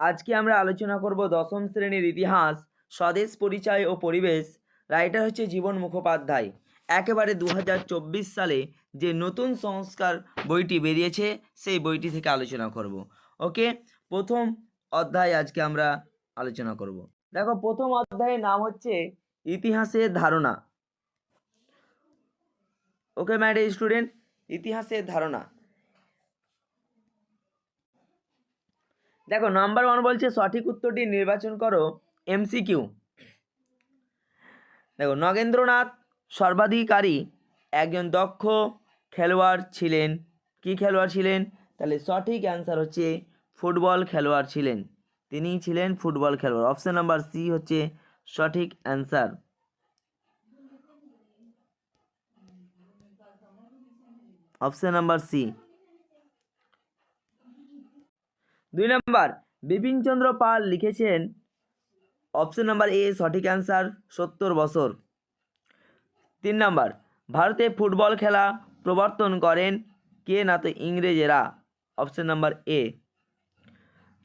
আজকে আমরা আলোচনা করব দশম শ্রেণির ইতিহাস, স্বদেশ পরিচয় ও পরিবেশ। রাইটার হচ্ছে জীবন মুখোপাধ্যায়। একেবারে দু হাজার চব্বিশ সালে যে নতুন সংস্কার বইটি বেরিয়েছে, সেই বইটি থেকে আলোচনা করব। ওকে? প্রথম অধ্যায় আজকে আমরা আলোচনা করব। দেখো, প্রথম অধ্যায়ের নাম হচ্ছে ইতিহাসের ধারণা। ওকে ম্যাডে স্টুডেন্ট ইতিহাসের ধারণা। দেখো নাম্বার ওয়ান বলছে সঠিক উত্তরটি নির্বাচন করো এমসিকিউ দেখো, নগেন্দ্রনাথ সর্বাধিকারী, একজন দক্ষ খেলোয়াড় ছিলেন। কি খেলোয়াড় ছিলেন? তাহলে সঠিক অ্যান্সার হচ্ছে ফুটবল খেলোয়াড় ছিলেন। তিনি ছিলেন ফুটবল খেলোয়াড়। অপশন নাম্বার সি হচ্ছে সঠিক অ্যান্সার অপশন নাম্বার সি দুই নম্বর, বিপিনচন্দ্র পাল লিখেছেন অপশন নাম্বার এ, সঠিক অ্যান্সার সত্তর বছর। তিন নম্বর, ভারতে ফুটবল খেলা প্রবর্তন করেন কে না তো ইংরেজেরা? Option number A.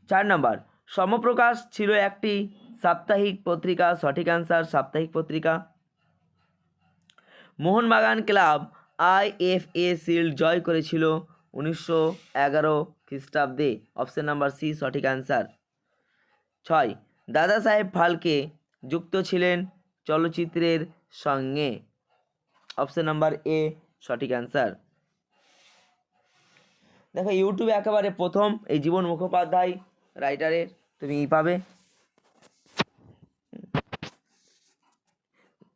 চার নম্বর, সমপ্রকাশ ছিল একটি সাপ্তাহিক পত্রিকা, সঠিক অ্যান্সার সাপ্তাহিক পত্রিকা। মোহনবাগান ক্লাব আইএফএ শিল্ড জয় করেছিল উনিশশো এগারো খ্রিস্টাব্দে অপশন নাম্বার সি সঠিক অ্যান্সার ছয়, দাদা সাহেব ফালকে যুক্ত ছিলেন চলচ্চিত্রের সঙ্গে। অপশন নাম্বার এ সঠিক অ্যান্সার দেখো ইউটিউবে একেবারে প্রথম, এই জীবন মুখোপাধ্যায় রাইটারের তুমি ই পাবে।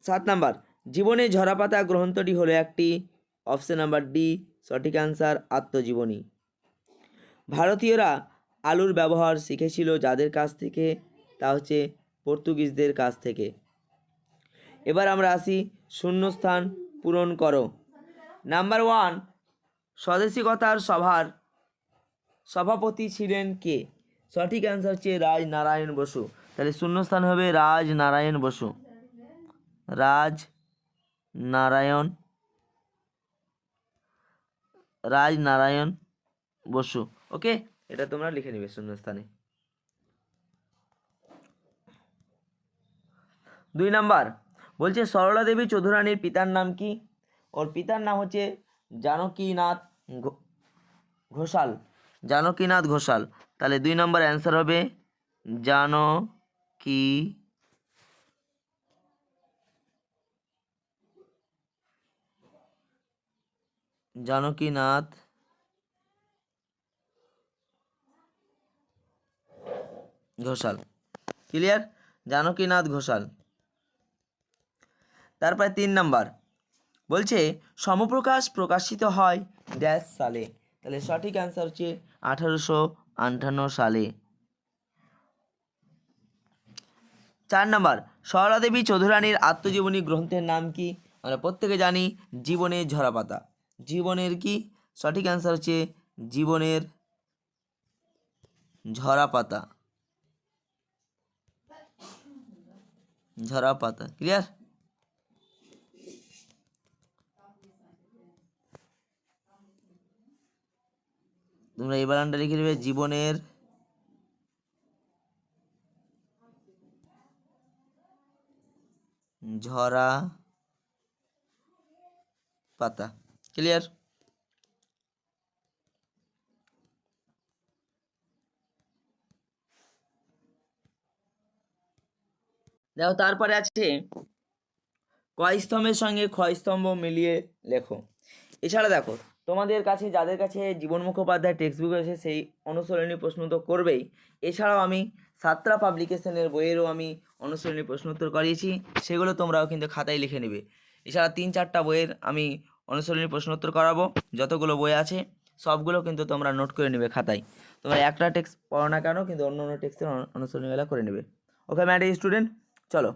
সাত নাম্বার, জীবনে ঝরাপাতা গ্রন্থটি হলো একটি অপশন নাম্বার ডি সঠিক অ্যান্সার আত্মজীবনী। ভারতীয়রা আলুর ব্যবহার শিখেছিল যাদের কাছ থেকে, তা হচ্ছে পর্তুগিজদের কাছ থেকে। এবার আমরা আসি শূন্যস্থান পূরণ করো। নাম্বার ওয়ান স্বদেশিকতার সভার সভাপতি ছিলেন কে? সঠিক অ্যান্সার হচ্ছে রাজনারায়ণ বসু। তাহলে শূন্যস্থান হবে রাজনারায়ণ বসু। রাজ নারায়ণ রাজনারায়ণ বসু। ওকে? এটা তোমরা লিখে নিবে শূন্যস্থানে। দুই নাম্বার, বলছে সরলা দেবী চৌধুরানীর পিতার নাম কি? ওর পিতার নাম হচ্ছে জানকীনাথ ঘোষাল। জানকীনাথ ঘোষাল। তাহলে দুই নম্বর অ্যান্সার হবে জানকী জানকীনাথ ঘোষাল। ক্লিয়ার? জানকীনাথ ঘোষাল? তারপরে তিন নাম্বার। বলছে, সমপ্রকাশ প্রকাশিত হয় ড্যাশ সালে। তাহলে সঠিক অ্যান্সার হচ্ছে আঠারোশো আটান্ন সালে। চার নাম্বার। সরলা দেবী চৌধুরানীর আত্মজীবনী গ্রন্থের নাম কি? আমরা প্রত্যেকে জানি জীবনের ঝরাপাতা। জীবনের কি? সঠিক অ্যান্সার হচ্ছে জীবনের ঝরা ঝরা পাতা ক্লিয়ার তোমরা এই বানানটা লিখে নেবে জীবনের ঝরা পাতা ক্লিয়ার দেখো, তারপরে আছে কয়স্তম্ভের সঙ্গে ক্ষয়স্তম্ভ মিলিয়ে লেখো। এছাড়া দেখো, তোমাদের কাছে, যাদের কাছে জীবন মুখোপাধ্যায় টেক্সট বুক আছে সেই অনুসরণী প্রশ্ন তো করবেই। এছাড়াও আমি সাতটা পাবলিকেশনের বইয়েরও আমি অনুসরণী প্রশ্নোত্তর করিয়েছি, সেগুলো তোমরাও কিন্তু খাতায় লিখে নেবে। এছাড়া তিন চারটা বইয়ের আমি অনুসরণী প্রশ্নোত্তর করাবো, যতগুলো বই আছে, সবগুলো কিন্তু তোমরা নোট করে নেবে খাতায়। তোমরা একটা টেক্সট পড়ো না কেন, কিন্তু অন্য অন্য টেক্সটের অনুসরণীগুলো করে নেবে। ওকে ম্যাডি স্টুডেন্ট চলো।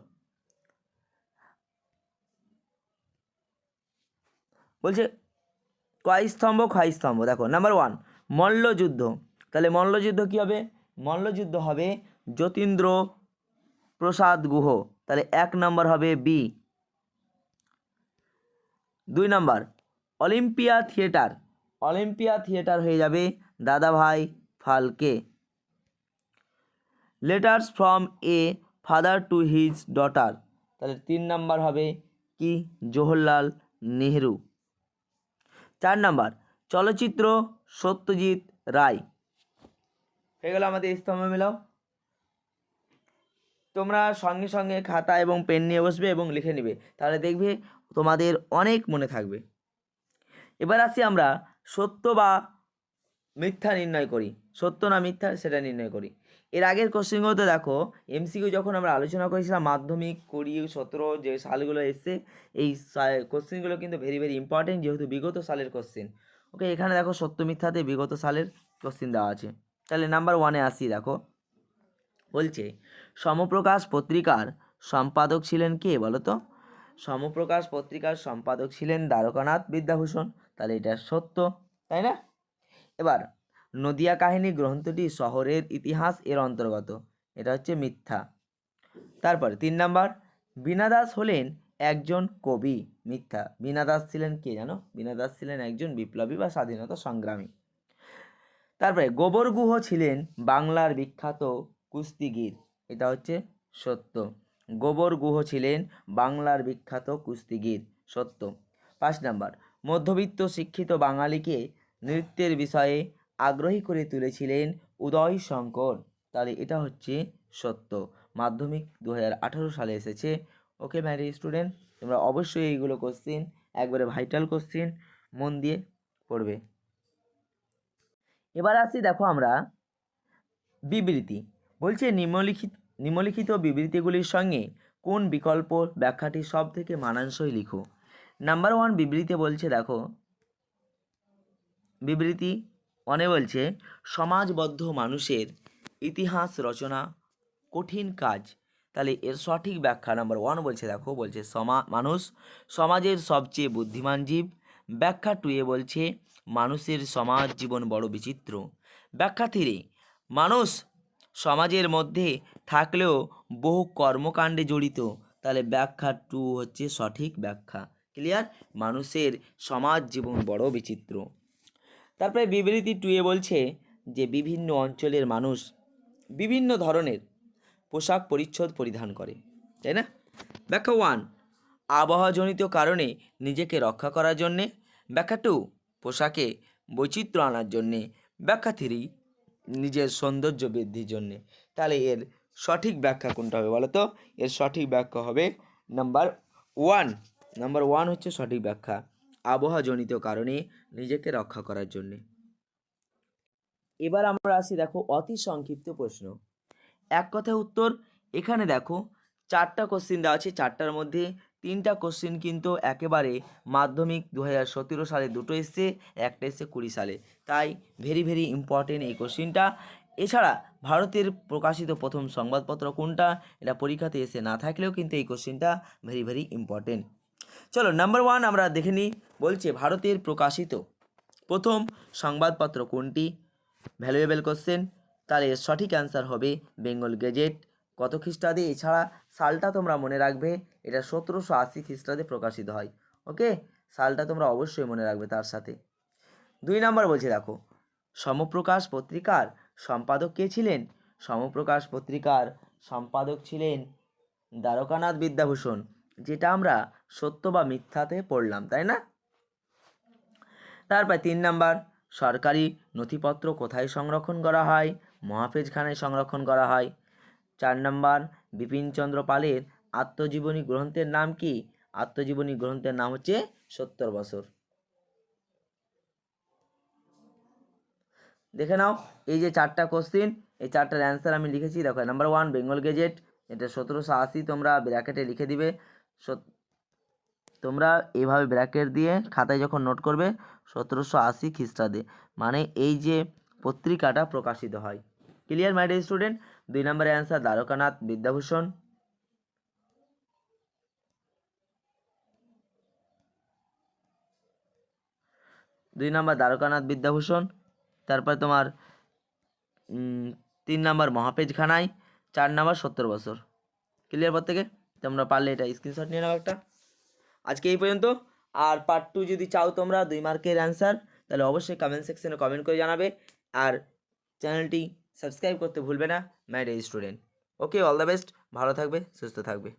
বলছে, কয় স্তম্ভ? স্তম্ভ। দেখো নাম্বার ওয়ান মল্লযুদ্ধ। তাহলে মল্লযুদ্ধ কী হবে? মল্লযুদ্ধ হবে যতীন্দ্র প্রসাদ গুহ। তাহলে এক নম্বর হবে বি দুই নম্বর অলিম্পিয়া থিয়েটার। অলিম্পিয়া থিয়েটার হয়ে যাবে Dadabhai Phalke. Letters from a father to his daughter. তাহলে তিন নাম্বার হবে কি? জওহরলাল নেহরু। চার নাম্বার, চলচ্চিত্র সত্যজিৎ রায়। হয়ে গেল আমাদের স্তম্ভ মেলাও তোমরা সঙ্গে সঙ্গে খাতা এবং পেন নিয়ে বসবে এবং লিখে নেবে। তাহলে দেখবে তোমাদের অনেক মনে থাকবে। এবার আসি আমরা সত্য বা মিথ্যা নির্ণয় করি। সত্য না মিথ্যা সেটা নির্ণয় করি। এর আগের কোশ্চেনগুলোতে দেখো এমসিকিউ যখন আমরা আলোচনা করেছিলাম, মাধ্যমিক, কুড়ি, সতেরো যে সালগুলো এসছে, এই কোশ্চেনগুলো কিন্তু ভেরি ভেরি ইম্পর্টেন্ট যেহেতু বিগত সালের কোশ্চেন ওকে এখানে দেখো সত্য মিথ্যাতে বিগত সালের কোশ্চেন দেওয়া আছে। তাহলে নাম্বার ওয়ানে আসি দেখো। বলছে, সমপ্রকাশ পত্রিকার সম্পাদক ছিলেন কে বলো তো সমপ্রকাশ পত্রিকার সম্পাদক ছিলেন দ্বারকানাথ বিদ্যাভূষণ। তাহলে এটা সত্য, তাই না? এবার নদিয়া কাহিনী গ্রন্থটি শহরের ইতিহাস এর অন্তর্গত। এটা হচ্ছে মিথ্যা। তারপর তিন নাম্বার বীণা দাস হলেন একজন কবি, মিথ্যা। বীণা দাস ছিলেন কে জানো? বীণা দাস ছিলেন একজন বিপ্লবী বা স্বাধীনতা সংগ্রামী। তারপরে গোবর গুহ ছিলেন বাংলার বিখ্যাত কুস্তিগীর। এটা হচ্ছে সত্য। গোবর গুহ ছিলেন বাংলার বিখ্যাত কুস্তিগীর। সত্য। পাঁচ নাম্বার, মধ্যবিত্ত শিক্ষিত বাঙালিকে নৃত্যের বিষয়ে আগ্রহী করে তুলেছিলেন উদয় শঙ্কর। তাহলে এটা হচ্ছে সত্য। মাধ্যমিক দু সালে এসেছে। ওকে ম্যারি স্টুডেন্ট তোমরা অবশ্যই এইগুলো কোশ্চিন একবারে ভাইটাল কোশ্চিন মন দিয়ে পড়বে। এবার আসি দেখো আমরা বিবৃতি। বলছে নিম্নলিখিত নিম্নলিখিত বিবৃতিগুলির সঙ্গে কোন বিকল্প ব্যাখ্যাটি সব থেকে মানানসই লিখো? নাম্বার ওয়ান বিবৃতি বলছে দেখো, বিবৃতি অনে বলছে, সমাজবদ্ধ মানুষের ইতিহাস রচনা কঠিন কাজ। তাহলে এর সঠিক ব্যাখ্যা নাম্বার ওয়ান বলছে, দেখো, বলছে সমা, মানুষ সমাজের সবচেয়ে বুদ্ধিমান জীব। ব্যাখ্যা টুয়ে বলছে, মানুষের সমাজ জীবন বড় বিচিত্র। ব্যাখ্যা থ্রি মানুষ সমাজের মধ্যে থাকলেও বহু কর্মকাণ্ডে জড়িত। তাহলে ব্যাখ্যা টু হচ্ছে সঠিক ব্যাখ্যা। ক্লিয়ার মানুষের সমাজ জীবন বড় বিচিত্র। তারপরে বিবৃতি টুয়ে বলছে যে বিভিন্ন অঞ্চলের মানুষ বিভিন্ন ধরনের পোশাক পরিচ্ছদ পরিধান করে, তাই না? ব্যাখ্যা ওয়ান আবহাওয়াজনিত কারণে নিজেকে রক্ষা করার জন্যে। ব্যাখ্যা টু পোশাকে বৈচিত্র্য আনার জন্যে। ব্যাখ্যা থ্রি নিজের সৌন্দর্য বৃদ্ধির জন্যে। তাহলে এর সঠিক ব্যাখ্যা কোনটা হবে বলো তো? এর সঠিক ব্যাখ্যা হবে নাম্বার ওয়ান নাম্বার ওয়ান হচ্ছে সঠিক ব্যাখ্যা। আবহাওয়াজনিত কারণে নিজেকে রক্ষা করার জন্যে। এবার আমরা আসি দেখো অতি সংক্ষিপ্ত প্রশ্ন। এক কথায় উত্তর, এখানে দেখো চারটা কোশ্চিন দেওয়া আছে। চারটার মধ্যে তিনটা কোশ্চিন কিন্তু একেবারে মাধ্যমিক দু হাজার সতেরো সালে দুটো এসছে, একটা এসছে কুড়ি সালে। তাই ভেরি ভেরি ইম্পর্টেন্ট এই কোশ্চিনটা এছাড়া ভারতের প্রকাশিত প্রথম সংবাদপত্র কোনটা? এটা পরীক্ষাতে এসে না থাকলেও কিন্তু এই কোশ্চিনটা ভেরি ভেরি ইম্পর্টেন্ট চলো নাম্বার ওয়ান আমরা দেখে নিই, বলছে ভারতের প্রকাশিত প্রথম সংবাদপত্র কোনটি? ভ্যালুয়েবল কোশ্চেন তাহলে সঠিক অ্যান্সার হবে বেঙ্গল গেজেট কত খ্রিস্টাব্দে? এছাড়া সালটা তোমরা মনে রাখবে, এটা সতেরোশো আশি খ্রিস্টাব্দে প্রকাশিত হয় ওকে সালটা তোমরা অবশ্যই মনে রাখবে তার সাথে। দুই নাম্বার বলছে, দেখো, সমপ্রকাশ পত্রিকার সম্পাদক কে ছিলেন? সমপ্রকাশ পত্রিকার সম্পাদক ছিলেন দ্বারকানাথ বিদ্যাভূষণ। যেটা আমরা সত্য বা মিথ্যাতে পড়লাম, তাই না? তারপর তিন নাম্বার, সরকারি নথিপত্র কোথায় সংরক্ষণ করা হয়? মহাফেজখানায় সংরক্ষণ করা হয়। চার নাম্বার বিপিনচন্দ্র পালের আত্মজীবনী গ্রন্থের নাম কি? আত্মজীবনী গ্রন্থের নাম হচ্ছে সত্তর বছর। দেখে নাও, এই যে চারটা কোশ্চিন এই চারটার অ্যান্সার আমি লিখেছি। দেখো নাম্বার ওয়ান বেঙ্গল গেজেট এটা সতেরোশো আশি তোমরা ব্র্যাকেটে লিখে দিবে। তোমরা এইভাবে ব্র্যাকেট দিয়ে খাতায় যখন নোট করবে, সতেরোশো আশি খ্রিস্টাব্দে মানে এই যে পত্রিকাটা প্রকাশিত হয়। ক্লিয়ার মাই স্টুডেন্ট দুই নম্বরের অ্যান্সার দ্বারকানাথ বিদ্যাভূষণ। দুই নম্বর, দ্বারকানাথ বিদ্যাভূষণ। তারপর তোমার তিন নম্বর মহাপেজ খানায় চার নম্বর, সত্তর বছর। ক্লিয়ার পর থেকে তোমরা পারলে এটা স্ক্রিনশট নিয়ে নাও একটা। আজকে এই পর্যন্ত। আর পার্ট টু যদি চাও তোমরা, দুই মার্কের অ্যান্সার তাহলে অবশ্যই কমেন্ট সেকশনে কমেন্ট করে জানাবে। আর চ্যানেলটি সাবস্ক্রাইব করতে ভুলবে না mad student okay all the best ভালো থাকবে, সুস্থ থাকবে।